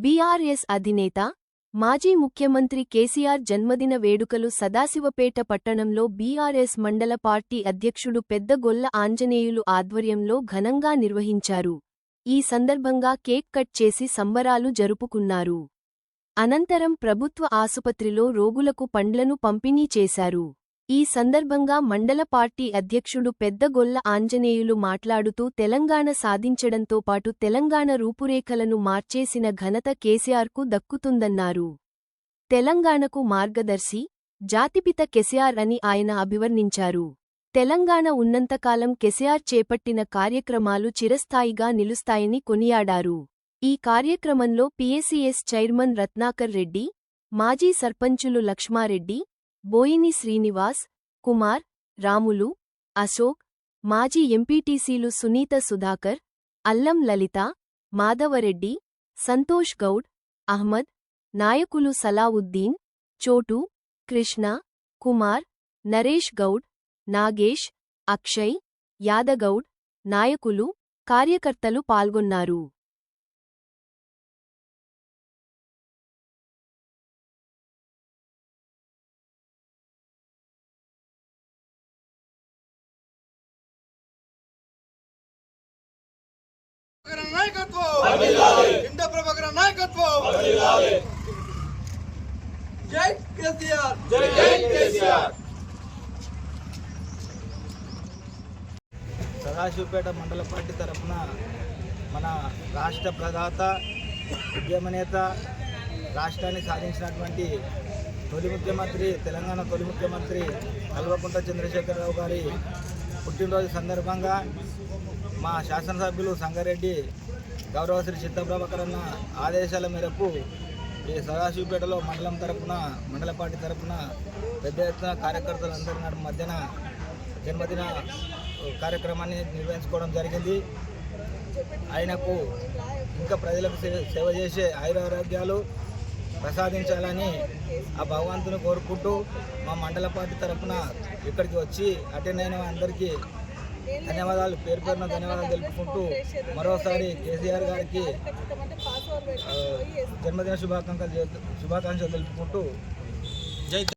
BRS అధినేత మాజీ ముఖ్యమంత్రి కేసీఆర్ జన్మదిన వేడుకలు సదాశివపేట పట్టణంలో బీఆర్ఎస్ మండల పార్టీ అధ్యక్షుడు పెద్దగొల్ల ఆంజనేయులు ఆధ్వర్యంలో ఘనంగా నిర్వహించారు. ఈ సందర్భంగా కేక్ కట్ చేసి సంబరాలు జరుపుకున్నారు. అనంతరం ప్రభుత్వ ఆసుపత్రిలో రోగులకు పండ్లను పంపిణీ చేశారు. ఈ సందర్భంగా మండల పార్టీ అధ్యక్షుడు పెద్దగొల్ల ఆంజనేయులు మాట్లాడుతూ తెలంగాణ సాధించడంతో పాటు తెలంగాణ రూపురేఖలను మార్చేసిన ఘనత కేసీఆర్కు దక్కుతుందన్నారు. తెలంగాణకు మార్గదర్శి జాతిపిత కెసిఆర్ అని ఆయన అభివర్ణించారు. తెలంగాణ ఉన్నంతకాలం కెసిఆర్ చేపట్టిన కార్యక్రమాలు చిరస్థాయిగా నిలుస్తాయని కొనియాడారు. ఈ కార్యక్రమంలో పీఏసీఎస్ చైర్మన్ రత్నాకర్ రెడ్డి మాజీ సర్పంచులు లక్ష్మారెడ్డి బోయిని శ్రీనివాస్ కుమార్ రాములు అశోక్ మాజీ ఎంపీటీసీలు సునీత సుధాకర్ అల్లం లలిత మాధవరెడ్డి సంతోష్ గౌడ్ అహ్మద్ నాయకులు సలావుద్దీన్ చోటు కృష్ణ కుమార్ నరేష్ గౌడ్ నాగేష్ అక్షయ్ యాదగౌడ్ నాయకులు కార్యకర్తలు పాల్గొన్నారు. నాయకత్వం! కింద ప్రభాకరన్ నాయకత్వం! జై కేసీఆర్! జై జై కేసీఆర్! సదాశివపేట మండల పార్టీ తరఫున మన రాష్ట్ర ప్రదాత ఉద్యమ నేత రాష్ట్రాన్ని సాధించినటువంటి తొలి ముఖ్యమంత్రి తెలంగాణ తొలి ముఖ్యమంత్రి కల్వకుంట చంద్రశేఖరరావు గారి పుట్టినరోజు సందర్భంగా మా శాసనసభ్యులు సంగారెడ్డి గౌరవశ్రీ చిత్తప్రభకరన్న ఆదేశాల మేరకు ఈ సదాశివపేటలో మండలం తరపున మండల పార్టీ తరపున పెద్ద ఎత్తున కార్యకర్తలందరి నడుమ మధ్యన జన్మదిన కార్యక్రమాన్ని నిర్వహించుకోవడం జరిగింది. ఆయనకు ఇంకా ప్రజలకు సే- సేవ చేసే ఆయురారోగ్యాలు ప్రసాదించాలని ఆ భగవంతుని కోరుకుంటూ మా మండల పార్టీ ఇక్కడికి వచ్చి అటెండ్ అయిన అందరికీ ధన్యవాదాలు. పేరు పేరున ధన్యవాదాలు తెలుపుకుంటూ మరోసారి కేసీఆర్ గారికి ఆ, జన్మదిన శుభాకాంక్షలు శుభాకాంక్షలు తెలుపుకుంటూ జై